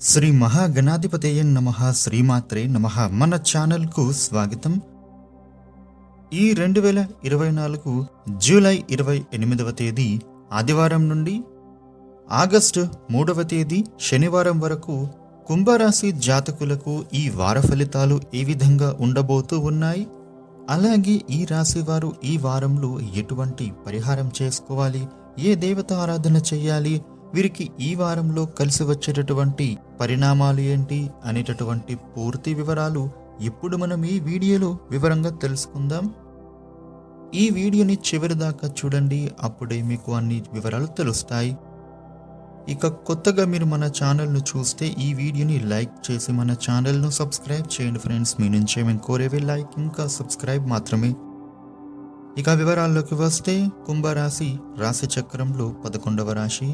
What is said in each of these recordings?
శ్రీ మహాగణాధిపతయ నమ శ్రీమాత్రే నమ. మన ఛానల్కు స్వాగతం. ఈ రెండు వేల ఇరవై నాలుగు జూలై ఇరవై ఎనిమిదవ తేదీ ఆదివారం నుండి ఆగస్టు మూడవ తేదీ శనివారం వరకు కుంభరాశి జాతకులకు ఈ వార ఫలితాలు ఏ విధంగా ఉండబోతూ ఉన్నాయి? అలాగే ఈ రాశి వారు ఈ వారంలో ఎటువంటి పరిహారం చేసుకోవాలి? ఏ దేవత ఆరాధన చేయాలి? వీరికి ఈ వారంలో కలిసి వచ్చేటటువంటి పరిణామాలు ఏంటి అనేటటువంటి పూర్తి వివరాలు ఇప్పుడు మనం ఈ వీడియోలో వివరంగా తెలుసుకుందాం. ఈ వీడియోని చివరి దాకా చూడండి అప్పుడే మీకు అన్ని వివరాలు తెలుస్తాయి. ఇక కొత్తగా మీరు మన ఛానల్ను చూస్తే ఈ వీడియోని లైక్ చేసి మన ఛానల్ను సబ్స్క్రైబ్ చేయండి ఫ్రెండ్స్. మీ నుంచే మేము కోరేవి లైక్ ఇంకా సబ్స్క్రైబ్ మాత్రమే. ఇక వివరాల్లోకి వస్తే కుంభరాశి రాశి చక్రంలో పదకొండవ రాశి.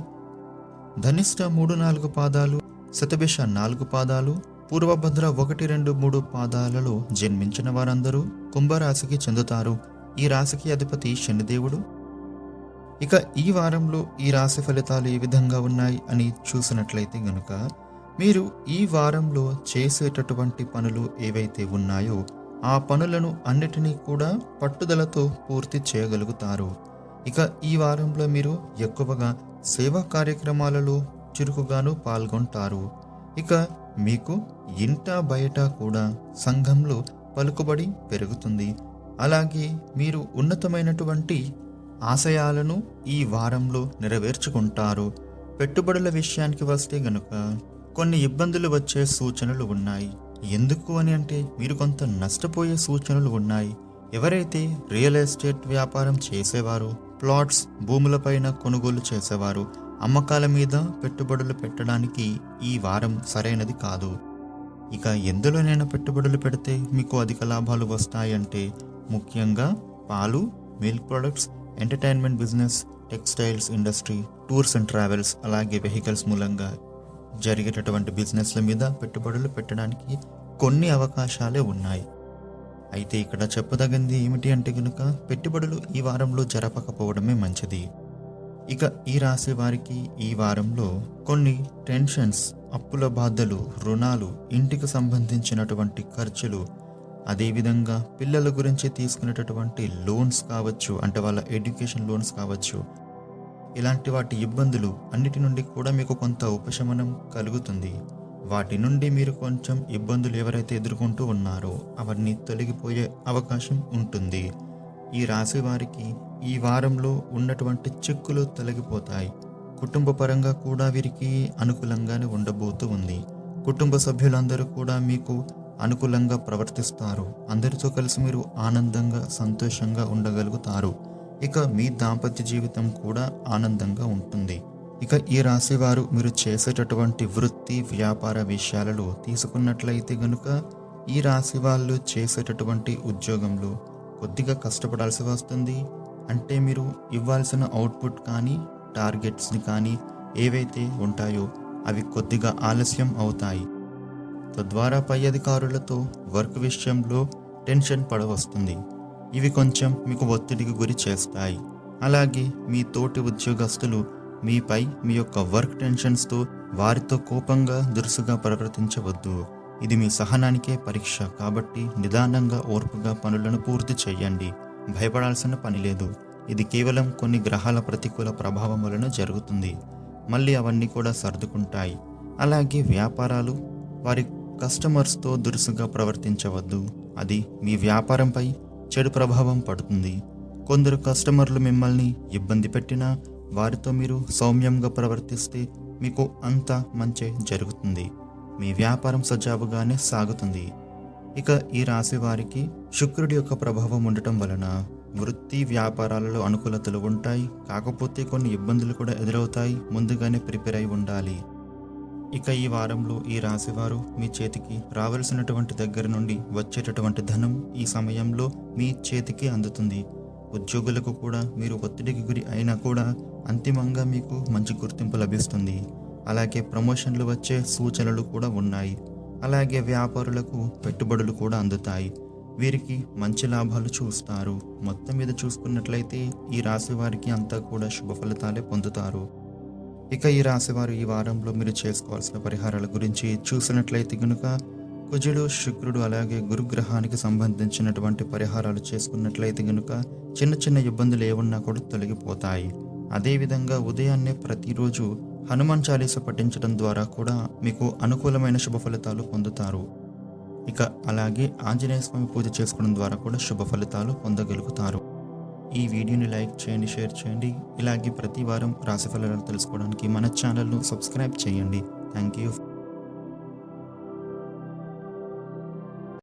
ధనిష్ట మూడు నాలుగు పాదాలు శతభిష నాలుగు పాదాలు పూర్వభద్ర ఒకటి రెండు మూడు పాదాలలో జన్మించిన వారందరూ కుంభరాశికి చెందుతారు. ఈ రాశికి అధిపతి శనిదేవుడు. ఇక ఈ వారంలో ఈ రాశి ఫలితాలు ఏ విధంగా ఉన్నాయి అని చూసినట్లయితే గనుక మీరు ఈ వారంలో చేసేటటువంటి పనులు ఏవైతే ఉన్నాయో ఆ పనులను అన్నిటినీ కూడా పట్టుదలతో పూర్తి చేయగలుగుతారు. ఇక ఈ వారంలో మీరు ఎక్కువగా సేవా కార్యక్రమాలలో చురుకుగాను పాల్గొంటారు. ఇక మీకు ఇంట బయట కూడా సంఘంలో పలుకుబడి పెరుగుతుంది. అలాగే మీరు ఉన్నతమైనటువంటి ఆశయాలను ఈ వారంలో నెరవేర్చుకుంటారు. పెట్టుబడుల విషయానికి వస్తే గనుక కొన్ని ఇబ్బందులు వచ్చే సూచనలు ఉన్నాయి. ఎందుకు అని అంటే మీరు కొంత నష్టపోయే సూచనలు ఉన్నాయి. ఎవరైతే రియల్ ఎస్టేట్ వ్యాపారం చేసేవారు ప్లాట్స్ భూములపైన కొనుగోలు చేసేవారు. అమ్మకాల మీద పెట్టుబడులు పెట్టడానికి ఈ వారం సరైనది కాదు. ఇక ఎందులోనైనా పెట్టుబడులు పెడితే మీకు అధిక లాభాలు వస్తాయంటే ముఖ్యంగా పాలు milk products entertainment business textiles industry tours and travels అలాగే వెహికల్స్ మూలంగా జరిగేటటువంటి బిజినెస్ల మీద పెట్టుబడులు పెట్టడానికి కొన్ని అవకాశాలే ఉన్నాయి. అయితే ఇక్కడ చెప్పదగింది ఏమిటి అంటే కనుక పెట్టుబడులు ఈ వారంలో జరపకపోవడమే మంచిది. ఇక ఈ రాశి వారికి ఈ వారంలో కొన్ని టెన్షన్స్ అప్పుల బాధలు రుణాలు ఇంటికి సంబంధించినటువంటి ఖర్చులు అదేవిధంగా పిల్లల గురించి తీసుకునేటటువంటి లోన్స్ కావచ్చు అంటే వాళ్ళ ఎడ్యుకేషన్ లోన్స్ కావచ్చు ఇలాంటి వాటి ఇబ్బందులు అన్నిటి నుండి కూడా మీకు కొంత ఉపశమనం కలుగుతుంది. వాటి నుండి మీరు కొంచెం ఇబ్బందులు ఎవరైతే ఎదుర్కొంటూ ఉన్నారో అవన్నీ తొలగిపోయే అవకాశం ఉంటుంది. ఈ రాశి వారికి ఈ వారంలో ఉన్నటువంటి చిక్కులు తొలగిపోతాయి. కుటుంబ పరంగా కూడా వీరికి అనుకూలంగానే ఉండబోతూ ఉంది. కుటుంబ సభ్యులందరూ కూడా మీకు అనుకూలంగా ప్రవర్తిస్తారు. అందరితో కలిసి మీరు ఆనందంగా సంతోషంగా ఉండగలుగుతారు. ఇక మీ దాంపత్య జీవితం కూడా ఆనందంగా ఉంటుంది. ఇక ఈ రాశి వారు మీరు చేసేటటువంటి వృత్తి వ్యాపార విషయాలలో తీసుకున్నట్లయితే గనుక ఈ రాశి వాళ్ళు చేసేటటువంటి ఉద్యోగంలో కొద్దిగా కష్టపడాల్సి వస్తుంది. అంటే మీరు ఇవ్వాల్సిన అవుట్పుట్ కానీ టార్గెట్స్ని కానీ ఏవైతే ఉంటాయో అవి కొద్దిగా ఆలస్యం అవుతాయి. తద్వారా పై అధికారులతో వర్క్ విషయంలో టెన్షన్ పడవస్తుంది. ఇవి కొంచెం మీకు ఒత్తిడికి గురి చేస్తాయి. అలాగే మీ తోటి ఉద్యోగస్తులు మీపై మీ యొక్క వర్క్ టెన్షన్స్తో వారితో కోపంగా దురుసుగా ప్రవర్తించవద్దు. ఇది మీ సహనానికే పరీక్ష. కాబట్టి నిదానంగా ఓర్పుగా పనులను పూర్తి చేయండి భయపడాల్సిన పని లేదు. ఇది కేవలం కొన్ని గ్రహాల ప్రతికూల ప్రభావం వలన జరుగుతుంది. మళ్ళీ అవన్నీ కూడా సర్దుకుంటాయి. అలాగే వ్యాపారాలు వారి కస్టమర్స్తో దురుసుగా ప్రవర్తించవద్దు. అది మీ వ్యాపారంపై చెడు ప్రభావం పడుతుంది. కొందరు కస్టమర్లు మిమ్మల్ని ఇబ్బంది పెట్టినా వారితో మీరు సౌమ్యంగా ప్రవర్తిస్తే మీకు అంత మంచి జరుగుతుంది. మీ వ్యాపారం సజావుగానే సాగుతుంది. ఇక ఈ రాశి వారికి శుక్రుడి యొక్క ప్రభావం ఉండటం వలన వృత్తి వ్యాపారాలలో అనుకూలతలు ఉంటాయి. కాకపోతే కొన్ని ఇబ్బందులు కూడా ఎదురవుతాయి. ముందుగానే ప్రిపేర్ అయి ఉండాలి. ఇక ఈ వారంలో ఈ రాశివారు మీ చేతికి రావలసినటువంటి దగ్గర నుండి వచ్చేటటువంటి ధనం ఈ సమయంలో మీ చేతికి అందుతుంది. ఉద్యోగులకు కూడా మీరు ఒత్తిడికి గురి అయినా కూడా అంతిమంగా మీకు మంచి గుర్తింపు లభిస్తుంది. అలాగే ప్రమోషన్లు వచ్చే సూచనలు కూడా ఉన్నాయి. అలాగే వ్యాపారులకు పెట్టుబడులు కూడా అందుతాయి. వీరికి మంచి లాభాలు చూస్తారు. మొత్తం మీద చూసుకున్నట్లయితే ఈ రాశి వారికి అంతా కూడా శుభ ఫలితాలే పొందుతారు. ఇక ఈ రాశివారు ఈ వారంలో మీరు చేసుకోవాల్సిన పరిహారాల గురించి చూసినట్లయితే కనుక కుజుడు శుక్రుడు అలాగే గురుగ్రహానికి సంబంధించినటువంటి పరిహారాలు చేసుకున్నట్లయితే కనుక చిన్న చిన్న ఇబ్బందులు ఏమన్నా కూడా తొలగిపోతాయి. అదేవిధంగా ఉదయాన్నే ప్రతిరోజు హనుమాన్ చాలీస పఠించడం ద్వారా కూడా మీకు అనుకూలమైన శుభ ఫలితాలు పొందుతారు. ఇక అలాగే ఆంజనేయ స్వామి పూజ చేసుకోవడం ద్వారా కూడా శుభ ఫలితాలు పొందగలుగుతారు. ఈ వీడియోని లైక్ చేయండి షేర్ చేయండి. ఇలాగే ప్రతి వారం రాశి ఫలాలు తెలుసుకోవడానికి మన ఛానల్ను సబ్స్క్రైబ్ చేయండి. Thank you